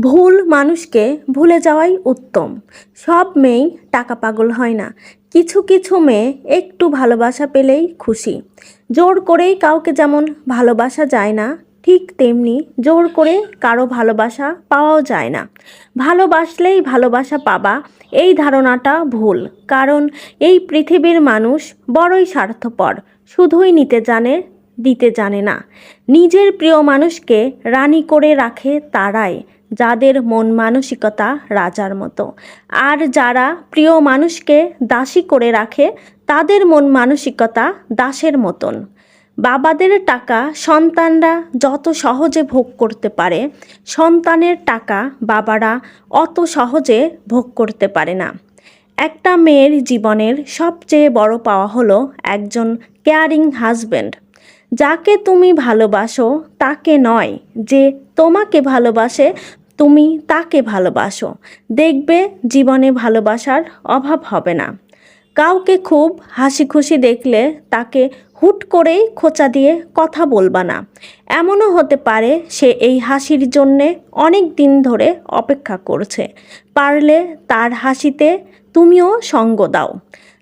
ভুল মানুষকে ভুলে যাওয়াই উত্তম। সব মেয়েই টাকা পাগল হয় না। কিছু কিছু মেয়ে একটু ভালোবাসা পেলেই খুশি। জোর করেই কাউকে যেমন ভালোবাসা যায় না, ঠিক তেমনি জোর করে কারও ভালোবাসা পাওয়াও যায় না। ভালোবাসলেই ভালোবাসা পাবা, এই ধারণাটা ভুল। কারণ এই পৃথিবীর মানুষ বড়ই স্বার্থপর, শুধুই নিতে জানে, দিতে জানে না। নিজের প্রিয় মানুষকে রানী করে রাখে তারাই। যাদের মন মানসিকতা রাজার মতো। আর যারা প্রিয় মানুষকে দাসী করে রাখে, তাদের মন মানসিকতা দাসের মতন। বাবাদের টাকা সন্তানরা যত সহজে ভোগ করতে পারে, সন্তানের টাকা বাবারা অত সহজে ভোগ করতে পারে না। একটা মেয়ের জীবনের সবচেয়ে বড় পাওয়া হলো একজন কেয়ারিং হাজব্যান্ড যাকে তুমি ভালোবাসো, তাকে নয় যে তোমাকে ভালোবাসে তুমি তাকে ভালোবাসো। দেখবে জীবনে ভালোবাসার অভাব হবে না। কাউকে খুব হাসি খুশি দেখলে তাকে হুট করেই খোঁচা দিয়ে কথা বলবা না। এমনও হতে পারে সে এই হাসির জন্যে অনেক দিন ধরে অপেক্ষা করছে। পারলে তার হাসিতে তুমিও সঙ্গ দাও।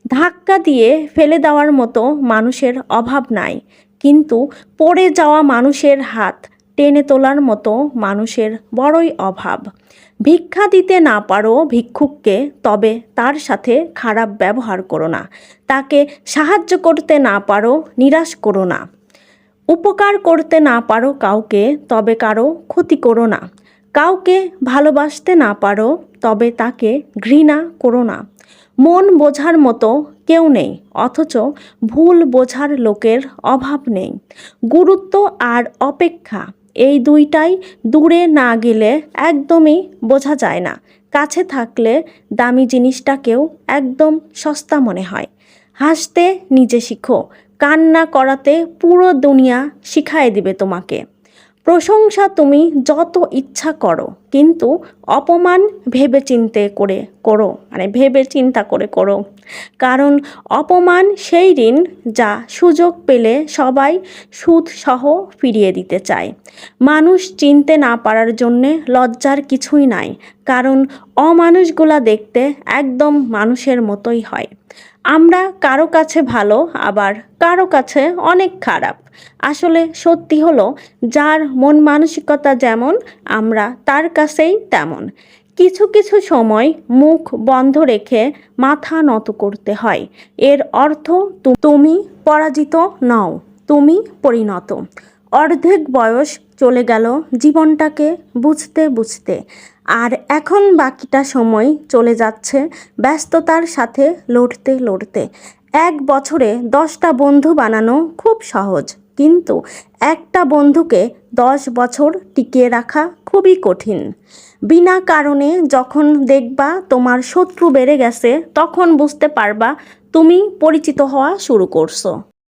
ধাক্কা দিয়ে ফেলে দেওয়ার মতো মানুষের অভাব নাই। কিন্তু পড়ে যাওয়া মানুষের হাত টেনে তোলার মতো মানুষের বড়ই অভাব। ভিক্ষা দিতে না পারো ভিক্ষুককে, তবে তার সাথে খারাপ ব্যবহার করো না। তাকে সাহায্য করতে না পারো, নিরাশ করো না। উপকার করতে না পারো কাউকে, তবে কারও ক্ষতি করো না। কাউকে ভালোবাসতে না পারো, তবে তাকে ঘৃণা করো না। মন বোঝার মতো কেউ নেই, অথচ ভুল বোঝার লোকের অভাব নেই। গুরুত্ব আর অপেক্ষা এই দুইটাই দূরে না গেলে একদমই বোঝা যায় না। কাছে থাকলে দামি জিনিসটাকেও একদম সস্তা মনে হয়। হাসতে নিজে শিখো। কান্না করাতে পুরো দুনিয়া শিখায় দিবে তোমাকে। প্রশংসা তুমি যত ইচ্ছা করো, কিন্তু অপমান ভেবে চিনতে করে করো মানে ভেবে চিন্তা করে করো। কারণ অপমান সেই ঋণ যা সুযোগ পেলে সবাই সুদ সহ ফিরিয়ে দিতে চায়। মানুষ চিনতে না পারার জন্যে লজ্জার কিছুই নাই, কারণ অমানুষগুলা দেখতে একদম মানুষের মতোই হয়। আমরা কারও কাছে ভালো, আবার কারও কাছে অনেক খারাপ। আসলে সত্যি হলো, যার মন মানসিকতা যেমন, আমরা তার কাছেই তেমন। কিছু কিছু সময় মুখ বন্ধ রেখে মাথা নত করতে হয়। এর অর্থ তুমি পরাজিত নও, তুমি পরিণত। অর্ধেক বয়স চলে গেল জীবনটাকে বুঝতে বুঝতে। আর এখন বাকিটা সময় চলে যাচ্ছে ব্যস্ততার সাথে লড়তে লড়তে। এক বছরে দশটা বন্ধু বানানো খুব সহজ, কিন্তু একটা বন্ধুকে দশ বছর টিকিয়ে রাখা খুবই কঠিন। বিনা কারণে যখন দেখবা তোমার শত্রু বেড়ে গেছে, তখন বুঝতে পারবা তুমি পরিচিত হওয়া শুরু করছ।